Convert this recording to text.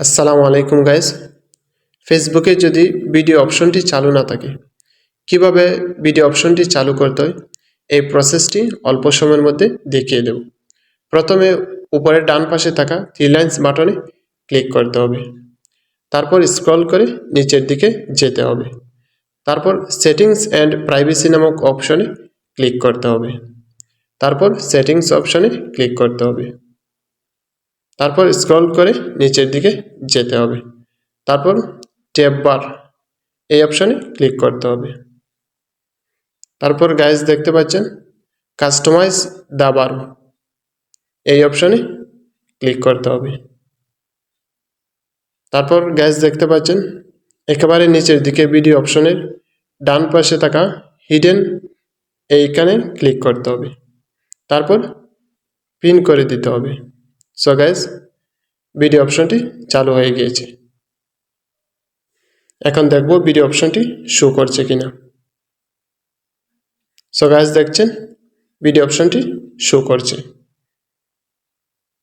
আসসালামু আলাইকুম গাইস। ফেসবুকে যদি ভিডিও অপশনটি চালু না থাকে, কীভাবে ভিডিও অপশনটি চালু করতে হয়? এই প্রসেসটি অল্প সময়ের মধ্যে দেখিয়ে দেব। প্রথমে উপরে ডান পাশে থাকা থ্রি লাইন্স বাটনে ক্লিক করতে হবে। তারপর স্ক্রল করে নিচের দিকে যেতে হবে। তারপর সেটিংস অ্যান্ড প্রাইভেসি নামক অপশনে ক্লিক করতে হবে। তারপর সেটিংস অপশনে ক্লিক করতে হবে। তারপর স্ক্রল করে নিচের দিকে যেতে হবে। তারপর ট্যাব বার এই অপশানে ক্লিক করতে হবে। তারপর গাইজ দেখতে পাচ্ছেন কাস্টমাইজ দা বার এই অপশানে ক্লিক করতে হবে। তারপর গ্যাস দেখতে পাচ্ছেন, একেবারে নিচের দিকে ভিডিও অপশনের ডান পাশে থাকা হিডেন এইখানে ক্লিক করতে হবে। তারপর পিন করে দিতে হবে। সো গাইজ ভিডিও অপশনটি চালু হয়ে গিয়েছে। এখন দেখব ভিডিও অপশনটি শো করছে কিনা। সো গাইজ দেখছেন? ভিডিও অপশনটি শো করছে।